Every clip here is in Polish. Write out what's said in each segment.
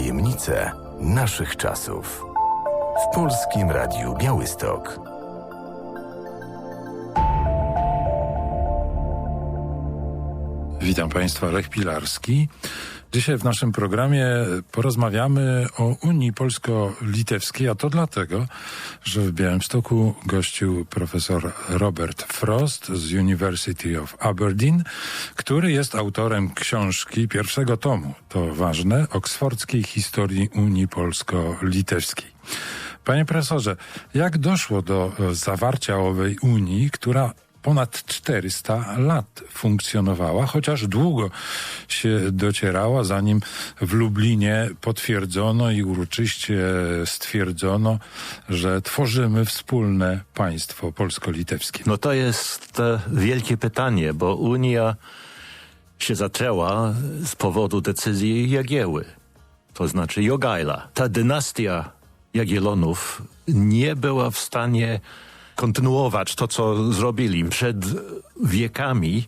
Tajemnice naszych czasów. W Polskim Radiu Białystok. Witam Państwa, Lech Pilarski. Dzisiaj w naszym programie porozmawiamy o Unii Polsko-Litewskiej, a to dlatego, że w Białymstoku gościł profesor Robert Frost z University of Aberdeen, który jest autorem książki pierwszego tomu, to ważne, oksfordzkiej historii Unii Polsko-Litewskiej. Panie profesorze, jak doszło do zawarcia owej Unii, która ponad 400 lat funkcjonowała, chociaż długo się docierała, zanim w Lublinie potwierdzono i uroczyście stwierdzono, że tworzymy wspólne państwo polsko-litewskie. No to jest wielkie pytanie, bo Unia się zaczęła z powodu decyzji Jagieły, to znaczy Jogajla. Ta dynastia Jagiellonów nie była w stanie kontynuować to, co zrobili. Przed wiekami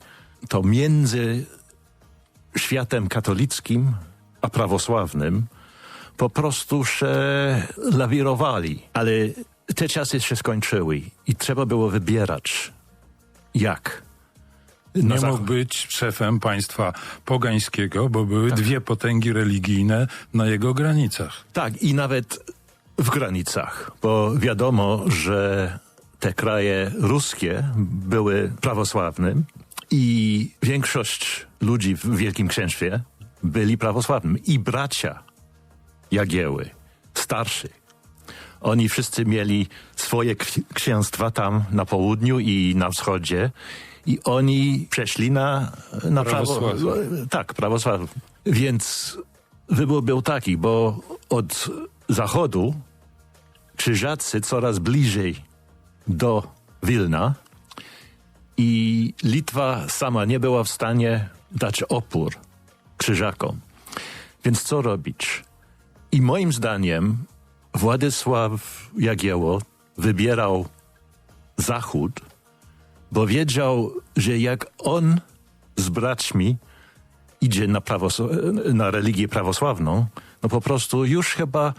to między światem katolickim a prawosławnym po prostu się lawirowali. Ale te czasy się skończyły i trzeba było wybierać jak. Na Nie mógł być szefem państwa pogańskiego, bo były dwie potęgi religijne na jego granicach. Tak, i nawet w granicach, bo wiadomo, że te kraje ruskie były prawosławnym i większość ludzi w Wielkim Księstwie byli prawosławnym i bracia Jagieły, starszy. Oni wszyscy mieli swoje ksi- księstwa tam na południu i na wschodzie i oni przeszli na, na prawo, Prawosławie. tak, prawosławie. Więc wybór był taki, bo od zachodu krzyżacy coraz bliżej do Wilna i Litwa sama nie była w stanie dać opór krzyżakom. Więc co robić? I moim zdaniem Władysław Jagieło wybierał Zachód, bo wiedział, że jak on z braćmi idzie na, na religię prawosławną, no po prostu już chyba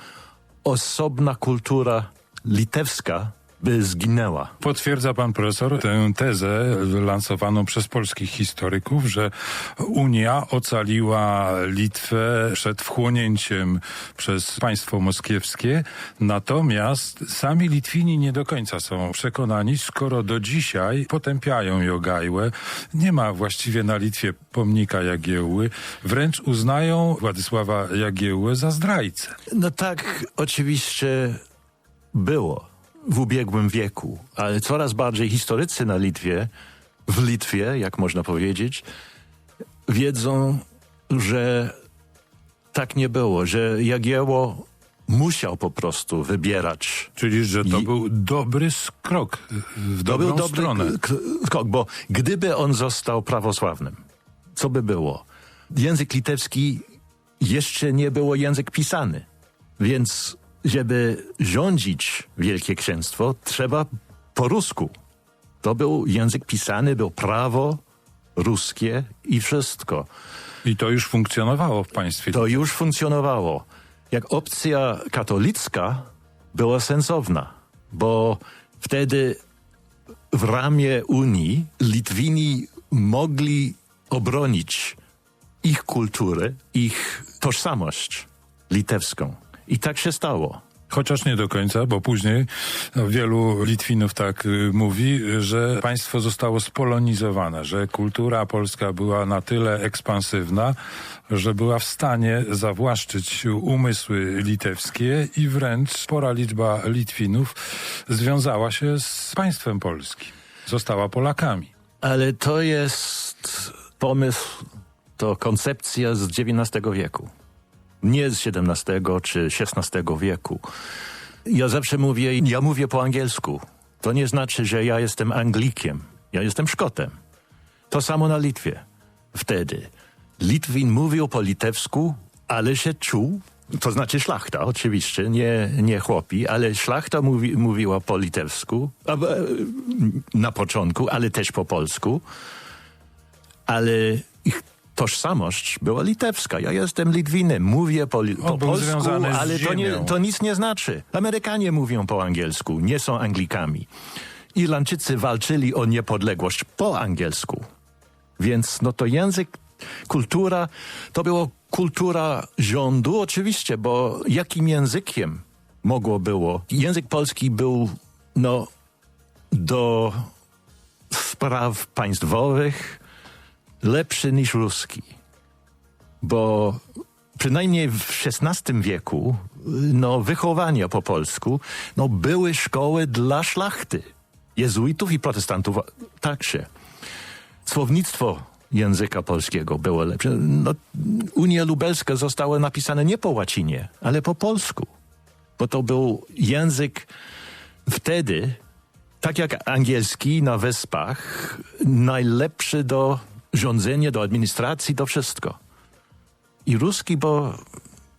osobna kultura litewska zginęła. Potwierdza pan profesor tę tezę lansowaną przez polskich historyków, że Unia ocaliła Litwę przed wchłonięciem przez państwo moskiewskie, natomiast sami Litwini nie do końca są przekonani, skoro do dzisiaj potępiają Jogajłę. Nie ma właściwie na Litwie pomnika Jagiełły, wręcz uznają Władysława Jagiełłę za zdrajcę. No tak, oczywiście było w ubiegłym wieku, ale coraz bardziej historycy na Litwie, w Litwie, jak można powiedzieć, wiedzą, że tak nie było, że Jagieło musiał po prostu wybierać Czyli, że to I- był dobry krok w To dobrą stronę. k- k- krok, bo gdyby on został prawosławnym, co by było? Język litewski jeszcze nie było język pisany, więc żeby rządzić Wielkie Księstwo, trzeba po rusku. To był język pisany, był prawo ruskie i wszystko. I to już funkcjonowało w państwie. To już funkcjonowało. Jak opcja katolicka była sensowna, bo wtedy w ramię Unii Litwini mogli obronić ich kulturę, ich tożsamość litewską. I tak się stało. Chociaż nie do końca, bo później no, wielu Litwinów tak y, mówi, że państwo zostało spolonizowane, że kultura polska była na tyle ekspansywna, że była w stanie zawłaszczyć umysły litewskie i wręcz spora liczba Litwinów związała się z państwem polskim. Została Polakami. Ale to jest pomysł, to koncepcja z XIX wieku. Nie z XVII czy XVI wieku. Ja zawsze mówię, ja mówię po angielsku. To nie znaczy, że ja jestem Anglikiem. Ja jestem Szkotem. To samo na Litwie. Wtedy Litwin mówił po litewsku, ale się czuł, to znaczy szlachta oczywiście, nie, nie chłopi, ale szlachta mówi, mówiła po litewsku, e, na początku, ale też po polsku. Ale ich tożsamość była litewska. Ja jestem Litwinem, mówię po, po polsku, ale to, nie, to nic nie znaczy. Amerykanie mówią po angielsku, nie są Anglikami. Irlandczycy walczyli o niepodległość po angielsku. Więc no to język, kultura, to była kultura rządu oczywiście, bo jakim językiem mogło było? Język polski był no do spraw państwowych lepszy niż ruski. Bo przynajmniej w XVI wieku no, wychowania po polsku no, były szkoły dla szlachty. Jezuitów i protestantów także. Słownictwo języka polskiego było lepsze. No, Unia Lubelska została napisana nie po łacinie, ale po polsku. Bo to był język wtedy, tak jak angielski na wyspach, najlepszy do rządzenia, do administracji, do wszystko. I ruski, bo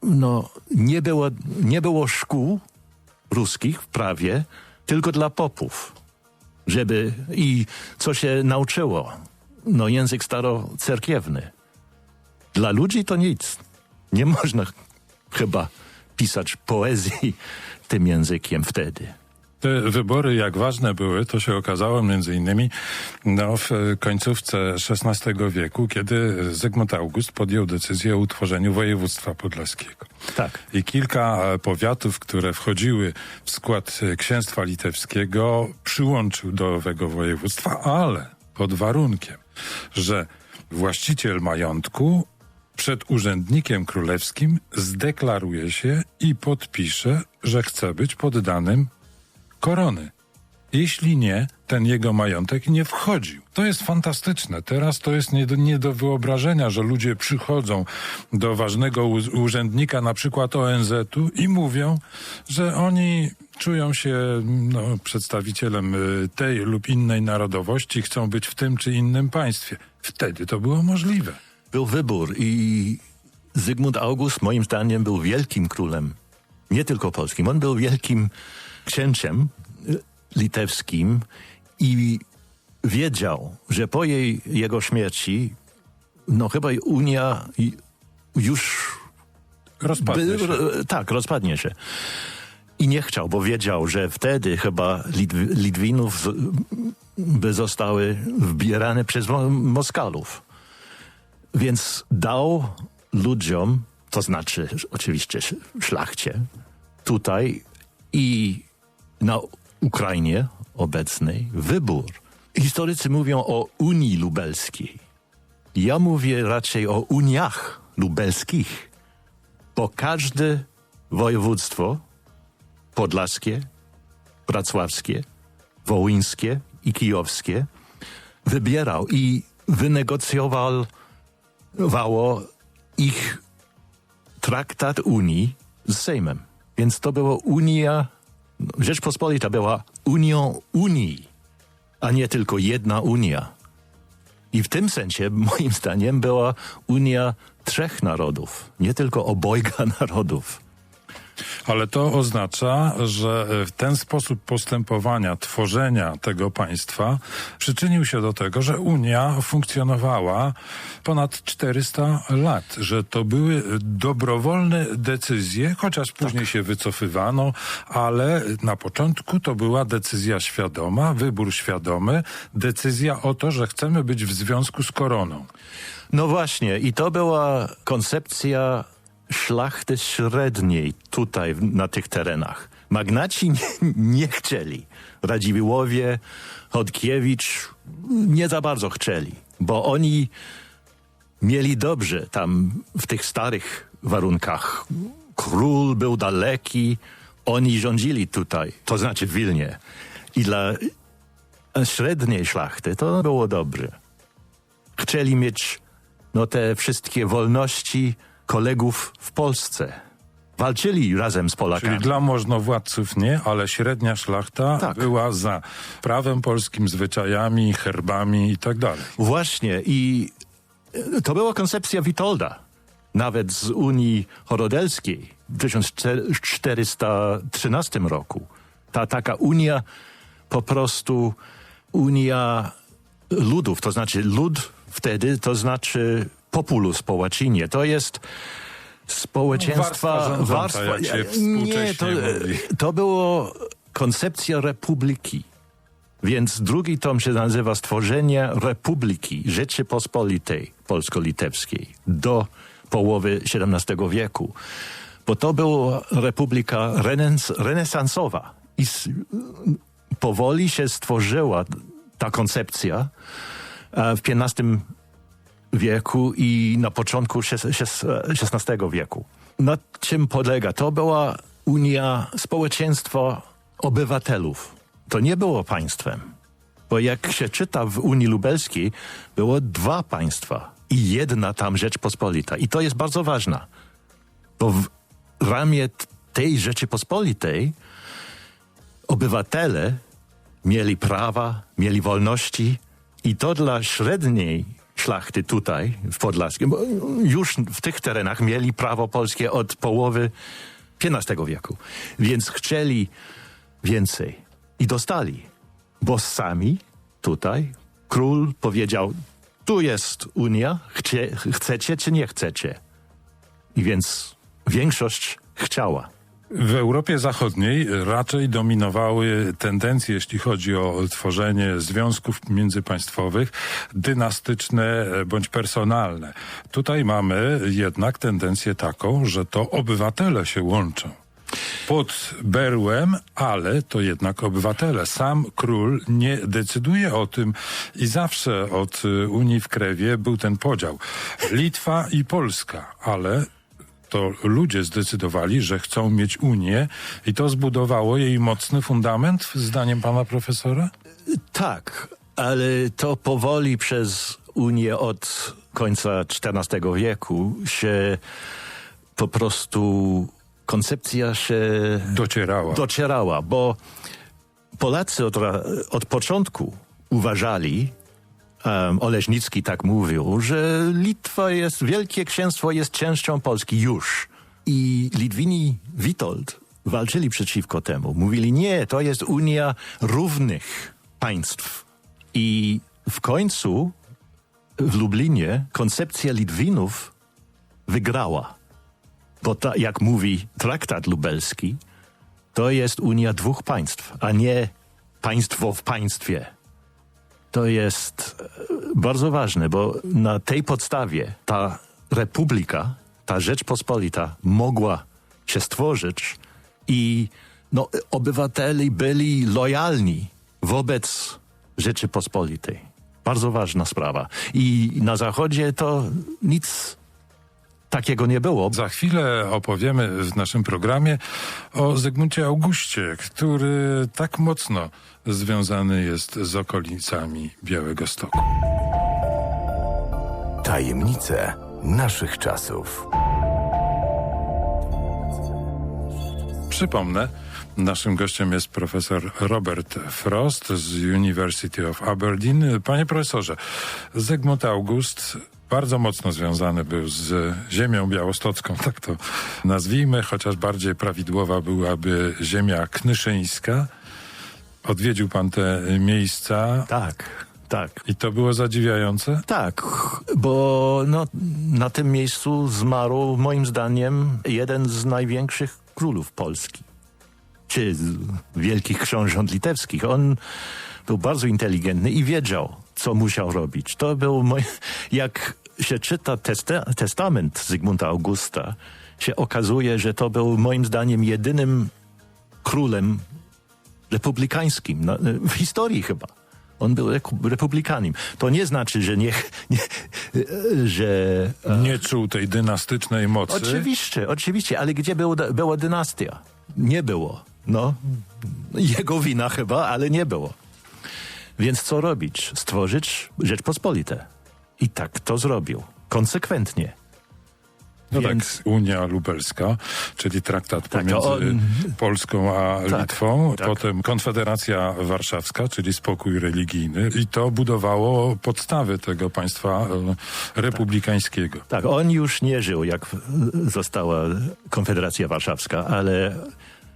no, nie, było, nie było szkół ruskich prawie, tylko dla popów. Żeby i co się nauczyło? No język starocerkiewny. Dla ludzi to nic. Nie można chyba pisać poezji tym językiem wtedy. Te wybory, jak ważne były, to się okazało między innymi no, w końcówce XVI wieku, kiedy Zygmunt August podjął decyzję o utworzeniu województwa podlaskiego. Tak. I kilka e, powiatów, które wchodziły w skład e, księstwa litewskiego, przyłączył do owego województwa, ale pod warunkiem, że właściciel majątku przed urzędnikiem królewskim zdeklaruje się i podpisze, że chce być poddanym korony. Jeśli nie, ten jego majątek nie wchodził. To jest fantastyczne. Teraz to jest nie do, nie do wyobrażenia, że ludzie przychodzą do ważnego urzędnika, na przykład ONZ-u i mówią, że oni czują się no, przedstawicielem y, tej lub innej narodowości, chcą być w tym czy innym państwie. Wtedy to było możliwe. Był wybór i Zygmunt August moim zdaniem był wielkim królem. Nie tylko polskim. On był wielkim księciem litewskim i wiedział, że po jej, jego śmierci no chyba Unia już Rozpadnie by, się. tak, rozpadnie się. I nie chciał, bo wiedział, że wtedy chyba Litw, Litwinów by zostały wbierane przez Mo- Moskalów. Więc dał ludziom, to znaczy oczywiście sz- szlachcie, tutaj i na Ukrainie obecnej wybór. Historycy mówią o Unii Lubelskiej. Ja mówię raczej o Uniach Lubelskich bo każde województwo podlaskie, wrocławskie, wołyńskie i kijowskie wybierał i wynegocjowało ich traktat Unii z Sejmem. Więc to była Unia, Rzeczpospolita była Unią Unii, a nie tylko jedna Unia. I w tym sensie, moim zdaniem, była Unia trzech narodów, nie tylko obojga narodów. Ale to oznacza, że e, ten sposób postępowania, tworzenia tego państwa przyczynił się do tego, że Unia funkcjonowała ponad 400 lat, że to były dobrowolne decyzje, chociaż później się wycofywano, ale na początku to była decyzja świadoma, wybór świadomy, decyzja o to, że chcemy być w związku z koroną. No właśnie, i to była koncepcja szlachty średniej tutaj na tych terenach. Magnaci nie, nie chcieli. Radziwiłowie, Chodkiewicz nie za bardzo chcieli, bo oni mieli dobrze tam w tych starych warunkach. Król był daleki, oni rządzili tutaj, to znaczy w Wilnie. I dla średniej szlachty to było dobre. Chcieli mieć no, te wszystkie wolności kolegów w Polsce. Walczyli razem z Polakami. Czyli dla możnowładców nie, ale średnia szlachta Tak. była za prawem polskim, zwyczajami, herbami i tak dalej. Właśnie i e, to była koncepcja Witolda. Nawet z Unii Horodelskiej w 1413 roku. Ta taka Unia po prostu Unia ludów, to znaczy lud wtedy, to znaczy populus po łacinie. To jest społeczeństwa... Warstwa się nie, to, to było koncepcja republiki. Więc drugi tom się nazywa Stworzenie Republiki Rzeczypospolitej Polsko-Litewskiej do połowy XVII wieku. Bo to była republika renens renesansowa. I powoli się stworzyła ta koncepcja w XV wieku i na początku XVI wieku. Na czym polega? To była Unia Społeczeństwa Obywatelów. To nie było państwem. Bo jak się czyta w Unii Lubelskiej, było dwa państwa i jedna tam Rzeczpospolita. I to jest bardzo ważne. Bo w ramię t- tej Rzeczypospolitej obywatele mieli prawa, mieli wolności i to dla średniej szlachty tutaj w Podlaskiem, bo już w tych terenach mieli prawo polskie od połowy XV wieku. Więc chcieli więcej i dostali, bo sami tutaj król powiedział, tu jest Unia, chcie, chcecie czy nie chcecie. I więc większość chciała. W Europie Zachodniej raczej dominowały tendencje, jeśli chodzi o tworzenie związków międzypaństwowych, dynastyczne bądź personalne. Tutaj mamy jednak tendencję taką, że to obywatele się łączą. Pod berłem, ale to jednak obywatele. Sam król nie decyduje o tym i zawsze od Unii w Krewie był ten podział. Litwa i Polska, ale to ludzie zdecydowali, że chcą mieć Unię i to zbudowało jej mocny fundament, zdaniem pana profesora? Tak, ale to powoli przez Unię od końca XIV wieku się po prostu koncepcja się Docierała. docierała, bo Polacy od, od początku uważali, um, Oleśnicki tak mówił, że Litwa jest, Wielkie Księstwo jest częścią Polski już. I Litwini Witold walczyli przeciwko temu. Mówili, nie, to jest Unia równych państw. I w końcu w Lublinie koncepcja Litwinów wygrała. Bo ta, jak mówi traktat lubelski, to jest Unia dwóch państw, a nie państwo w państwie. To jest e, bardzo ważne, bo na tej podstawie ta republika, ta Rzeczpospolita mogła się stworzyć i no, obywatele byli lojalni wobec Rzeczypospolitej. Bardzo ważna sprawa. I na Zachodzie to nic takiego nie było. Za chwilę opowiemy w naszym programie o Zygmuncie Augustie, który tak mocno związany jest z okolicami Białego Stoku. Tajemnice naszych czasów. Przypomnę, naszym gościem jest profesor Robert Frost z University of Aberdeen. Panie profesorze, Zygmunt August bardzo mocno związany był z ziemią białostocką, tak to nazwijmy, chociaż bardziej prawidłowa byłaby ziemia knyszyńska. Odwiedził pan te miejsca Tak, tak. i to było zadziwiające? Tak, bo no, na tym miejscu zmarł moim zdaniem jeden z największych królów Polski. Czy wielkich książąt litewskich. On był bardzo inteligentny i wiedział, co musiał robić. To był jak się czyta testa, testament Zygmunta Augusta, się okazuje, że to był moim zdaniem jedynym królem republikańskim na, w historii chyba. On był republikanin. To nie znaczy, że nie, nie że e, Nie czuł tej dynastycznej mocy. Oczywiście, oczywiście, ale gdzie było, była dynastia? Nie było. No, jego wina chyba, ale nie było. Więc co robić? Stworzyć Rzeczpospolite. I tak to zrobił. Konsekwentnie. No Więc- tak, Unia Lubelska, czyli traktat Tak, pomiędzy on- Polską a Tak, Litwą, tak. potem Konfederacja Warszawska, czyli spokój religijny i to budowało podstawy tego państwa e, republikańskiego. Tak, on już nie żył, jak została Konfederacja Warszawska, ale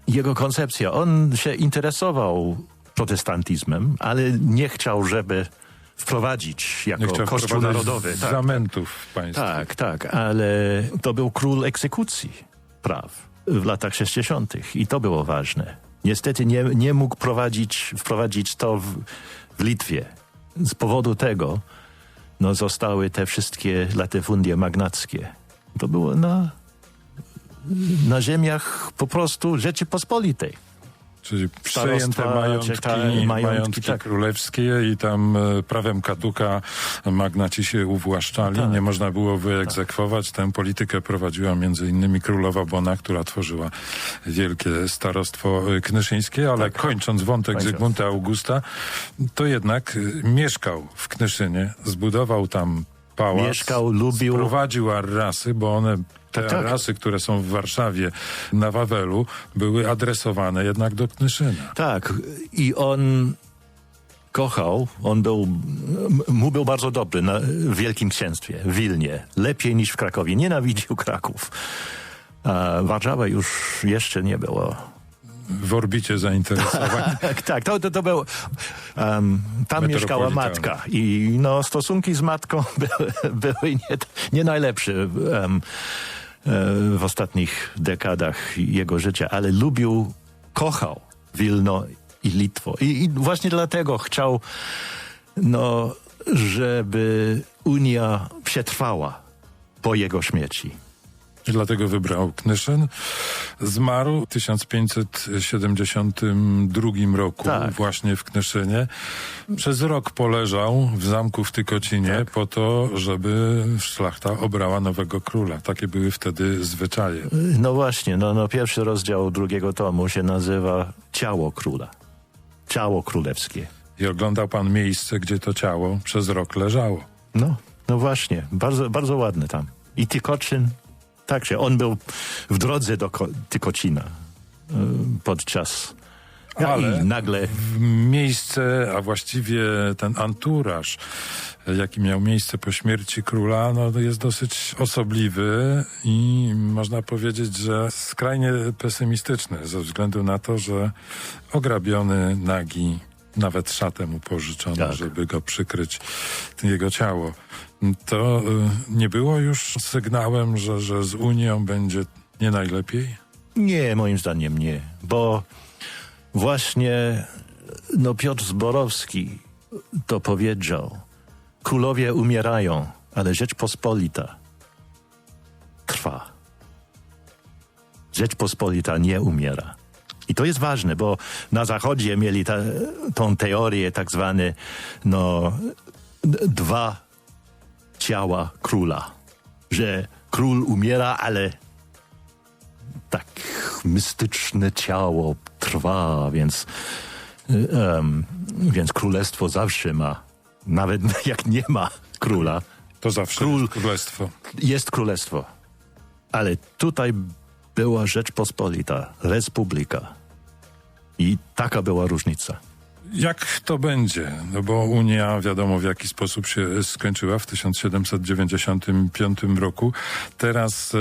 jego koncepcja, on się interesował protestantyzmem, ale nie chciał, żeby wprowadzić jako kościół narodowy. Tak, Zamętów w państwie. tak, tak, ale to był król egzekucji praw w latach 60. i to było ważne. Niestety nie, nie mógł prowadzić, wprowadzić to w, w Litwie. Z powodu tego no, zostały te wszystkie latyfundie magnackie. To było na, na ziemiach po prostu Rzeczypospolitej. Czyli przejęte majątki, ta- majątki, majątki, tak. królewskie i tam e, prawem kaduka magnaci się uwłaszczali. Tak. Nie można było wyegzekwować. Tę politykę prowadziła między innymi królowa Bona, która tworzyła wielkie starostwo e, knyszyńskie, ale kończąc wątek Tak. Kończąc. Zygmunta Augusta, to jednak e, mieszkał w Knyszynie, zbudował tam pałac. Mieszkał, lubił. Prowadził arrasy, bo one te Tak. arasy, które są w Warszawie na Wawelu, były adresowane jednak do Knyszyna. Tak, i on kochał, on był, mu był bardzo dobry na, w Wielkim Księstwie, w Wilnie, lepiej niż w Krakowie, nienawidził Kraków. A Warszawa już jeszcze nie było. W orbicie zainteresowań. Tak, tak, to, to, to był, um, tam mieszkała matka i no, stosunki z matką były, były nie, nie najlepsze um, w ostatnich dekadach jego życia, ale lubił, kochał Wilno i Litwo. I, i właśnie dlatego chciał, no, żeby Unia przetrwała po jego śmierci. I dlatego wybrał Knyszyn. Zmarł w 1572 roku Tak. właśnie w Knyszynie. Przez rok poleżał w zamku w Tykocinie Tak. po to, żeby szlachta obrała nowego króla. Takie były wtedy zwyczaje. No właśnie, no, no pierwszy rozdział drugiego tomu się nazywa Ciało Króla. Ciało Królewskie. I oglądał pan miejsce, gdzie to ciało przez rok leżało. No, no właśnie, bardzo, bardzo ładny tam. I Tykocin, także on był w drodze do Ko- Tykocina y, podczas... Ja, Ale- I nagle... miejsce, a właściwie ten anturaż, jaki miał miejsce po śmierci króla, no, jest dosyć osobliwy i można powiedzieć, że skrajnie pesymistyczny, ze względu na to, że ograbiony, nagi, nawet szatę mu pożyczono, Tak. żeby go przykryć, jego ciało. To y, nie było już sygnałem, że, że z Unią będzie nie najlepiej? Nie, moim zdaniem nie, bo właśnie no Piotr Zborowski to powiedział. Królowie umierają, ale Rzeczpospolita trwa. Rzeczpospolita nie umiera. I to jest ważne, bo na Zachodzie mieli ta, tą teorię tak zwane no, dwa ciała króla. Że król umiera, ale tak mistyczne ciało trwa, więc, em, więc królestwo zawsze ma, nawet jak nie ma króla, To zawsze Król- jest królestwo. jest królestwo. Ale tutaj była Rzeczpospolita, Republika. I taka była różnica. Jak to będzie? No bo Unia wiadomo w jaki sposób się skończyła w 1795 roku. Teraz e,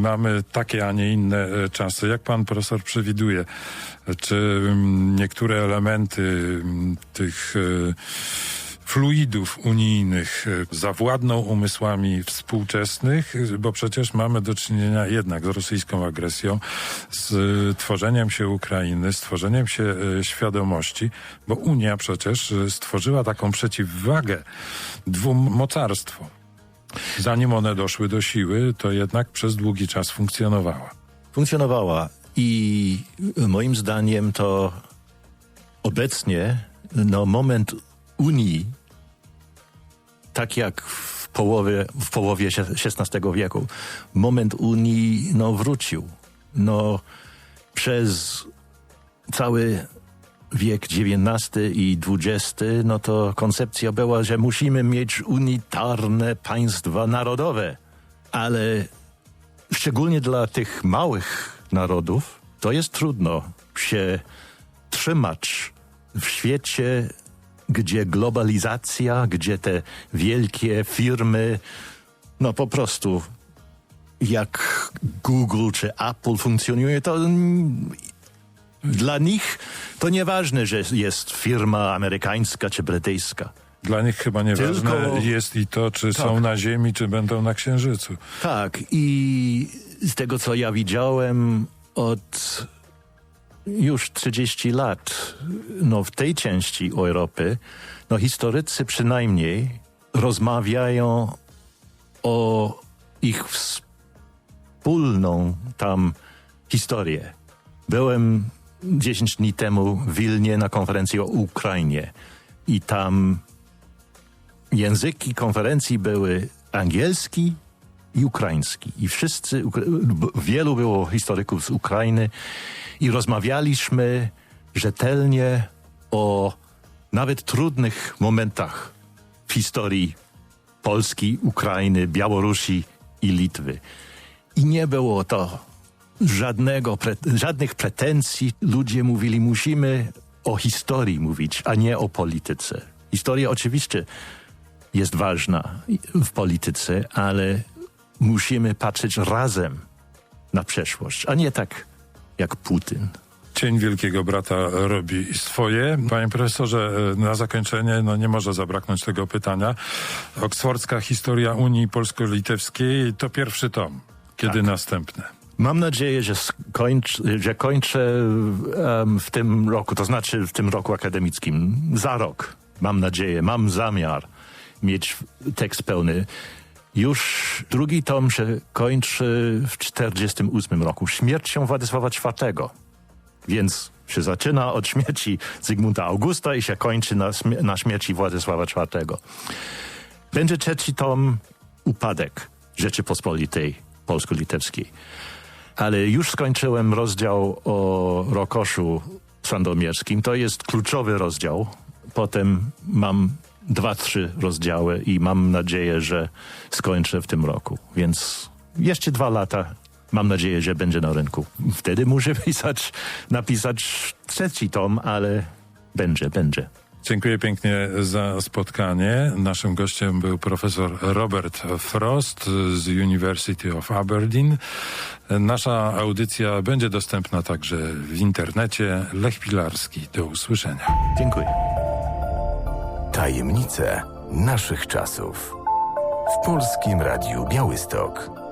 mamy takie, a nie inne e, czasy. Jak pan profesor przewiduje, czy niektóre elementy tych e, fluidów unijnych e, zawładną umysłami współczesnych, bo przecież mamy do czynienia jednak z rosyjską agresją, z e, tworzeniem się Ukrainy, z tworzeniem się e, świadomości, bo Unia przecież stworzyła taką przeciwwagę dwóm mocarstwom. Zanim one doszły do siły, to jednak przez długi czas funkcjonowała. Funkcjonowała i moim zdaniem to obecnie no, moment Unii, tak jak w połowie, w połowie XVI wieku, moment Unii no, wrócił. No, przez cały wiek XIX i XX, no to koncepcja była, że musimy mieć unitarne państwa narodowe. Ale szczególnie dla tych małych narodów, to jest trudno się trzymać w świecie, gdzie globalizacja, gdzie te wielkie firmy, no po prostu jak Google czy Apple funkcjonuje, to dla nich to nieważne, że jest firma amerykańska czy brytyjska. Dla nich chyba nieważne Tylko- jest i to, czy są Tak. na Ziemi, czy będą na Księżycu. Tak, i z tego co ja widziałem od już 30 lat, no w tej części Europy, no historycy przynajmniej rozmawiają o ich wspólną tam historię. Byłem 10 dni temu w Wilnie na konferencji o Ukrainie i tam języki konferencji były angielski i ukraiński. I wszyscy, wielu było historyków z Ukrainy i rozmawialiśmy rzetelnie o nawet trudnych momentach w historii Polski, Ukrainy, Białorusi i Litwy. I nie było to żadnego, żadnych pretensji. Ludzie mówili, musimy o historii mówić, a nie o polityce. Historia oczywiście jest ważna w polityce, ale musimy patrzeć razem na przeszłość, a nie tak jak Putin. Cień Wielkiego Brata robi swoje. Panie profesorze, e, na zakończenie no nie może zabraknąć tego pytania. Oksfordzka historia Unii Polsko-Litewskiej to pierwszy tom. Kiedy Tak. następne? Mam nadzieję, że, skończ, że kończę em, w tym roku, to znaczy w tym roku akademickim, za rok. Mam nadzieję, mam zamiar mieć tekst pełny. Już drugi tom się kończy w 1948 roku, śmiercią Władysława IV. Więc się zaczyna od śmierci Zygmunta Augusta i się kończy na, na śmierci Władysława IV. Będzie trzeci tom Upadek Rzeczypospolitej Polsko-Litewskiej. Ale już skończyłem rozdział o Rokoszu Sandomierskim. To jest kluczowy rozdział. Potem mam dwa, trzy rozdziały i mam nadzieję, że skończę w tym roku. Więc jeszcze dwa lata mam nadzieję, że będzie na rynku. Wtedy muszę pisać, napisać trzeci tom, ale będzie, będzie. Dziękuję pięknie za spotkanie. Naszym gościem był profesor Robert Frost z University of Aberdeen. Nasza audycja będzie dostępna także w internecie. Lech Pilarski. Do usłyszenia. Dziękuję. Tajemnice naszych czasów. W Polskim Radiu Białystok.